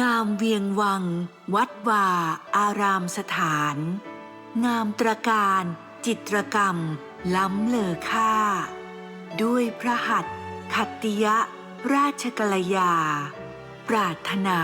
งามเวียงวัง วัดวา อารามสถาน งามตรการ จิตรกรรม ล้ำเลอค่า ด้วยพระหัตถ์ขัตติยะ ราชกัลยา ปรารถนา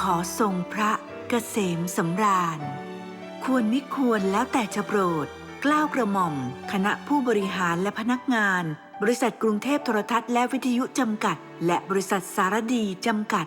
ขอทรงพระเกษมสำราญ ควรมิควรแล้วแต่จะโปรดกล้าวกระหม่อม คณะผู้บริหารและพนักงาน บริษัทกรุงเทพโทรทัศน์และวิทยุจำกัด และบริษัทสารดีจำกัด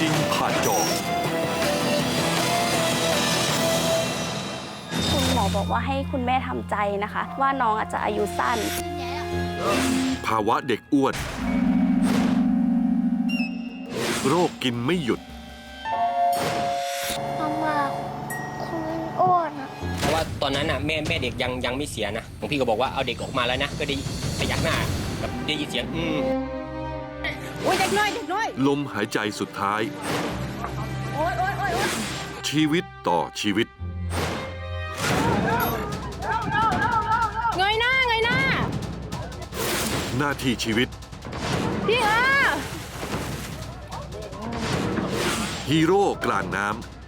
จริงผ่านจอ คุณหมอบอกว่าให้คุณแม่ทำใจนะคะ ว่าน้องอาจจะอายุสั้น ภาวะเด็กอ้วน โรคกินไม่หยุดทำมาคุณอ้วนอะเพราะว่าตอนนั้นน่ะแม่แม่เด็กยังยังไม่เสียนะหลวงพี่ก็บอกว่าเอาเด็กออกมาแล้วนะ ก็ได้พยักหน้าแบบได้ยินเสียงอืม อุ้ยเด็กน้อยเด็กน้อยลมหายใจสุดท้าย โอ๊ยโอ๊ยโอ๊ยโอ๊ยชีวิตต่อชีวิต เงยหน้าเงยหน้า หน้าที่ชีวิต พี่อาฮีโร่กลางน้ำ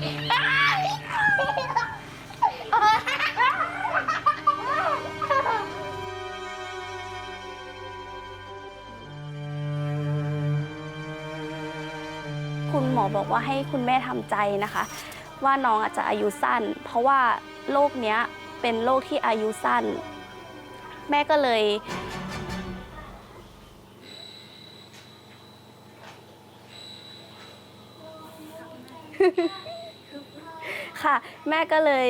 คุณหมอบอกว่าให้คุณแม่ทำใจนะคะ ว่าน้องอาจจะอายุสั้น เพราะว่าโรคเนี้ยเป็นโรคที่อายุสั้น แม่ก็เลย ค่ะ แม่ก็เลย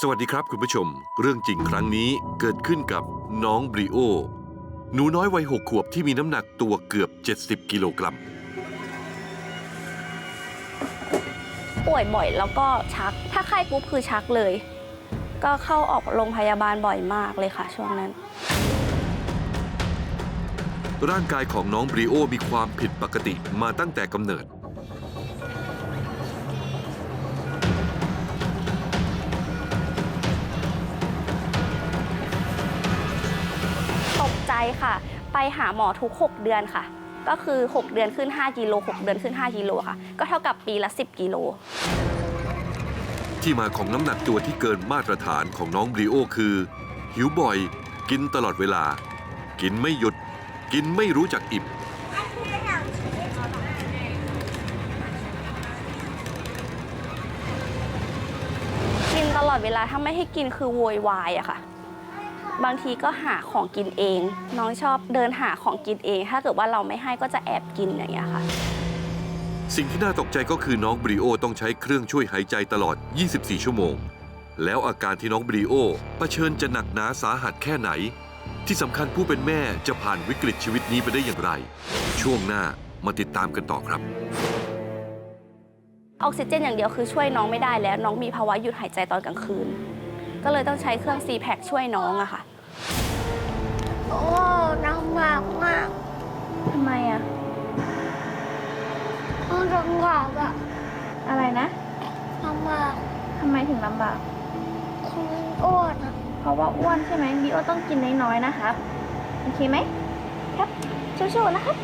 สวัสดีครับคุณผู้ชม เรื่องจริงครั้งนี้เกิดขึ้นกับน้องบริโอ หนูน้อยวัยหกขวบที่มีน้ำหนักตัวเกือบ 70 กิโลกรัม ป่วยบ่อยแล้วก็ชัก ถ้าไข้ปุ๊บคือชักเลย ก็เข้าออกโรงพยาบาลบ่อยมากเลยค่ะช่วงนั้น ร่างกายของน้องบริโอมีความผิดปกติมาตั้งแต่กำเนิด ตกใจค่ะ ไปหาหมอทุก 6 เดือนค่ะ ก็คือ 6 เดือนขึ้น 5กิโล6เดือนขึ้น 5กิโลค่ะ ก็เท่ากับปีละ 10 กิโล ที่มาของน้ำหนักตัวที่เกินมาตรฐานของน้องบริโอคือ หิวบ่อย กินตลอดเวลา กินไม่หยุด กินไม่รู้จักอิ่ม กินตลอดเวลาถ้าไม่ให้กินคือโวยวายอะค่ะ บางทีก็หาของกินเอง น้องชอบเดินหาของกินเอง ถ้าเกิดว่าเราไม่ให้ก็จะแอบกินอย่างเงี้ยค่ะ สิ่งที่น่าตกใจก็คือน้องบริโอต้องใช้เครื่องช่วยหายใจตลอด 24 ชั่วโมง แล้วอาการที่น้องบริโอเผชิญจะหนักหนาสาหัสแค่ไหน ที่สำคัญผู้เป็นแม่จะผ่านวิกฤตชีวิตนี้ไปได้อย่างไร ช่วงหน้ามาติดตามกันต่อครับ ออกซิเจนอย่างเดียวคือช่วยน้องไม่ได้แล้ว น้องมีภาวะหยุดหายใจตอนกลางคืน ก็เลยต้องใช้เครื่อง c p a c ช่วยน้องอะค่ะ โอ้ลำบากมากทำไมอะต้องลำบากอะอะไรนะลำบากทำไมถึงลำบากคุณอ้วนอะ เพราะว่าอ้วนใช่ไหมบีโอต้องกินน้อยๆนะครับ โอเคไหมครับสู้ๆนะครับ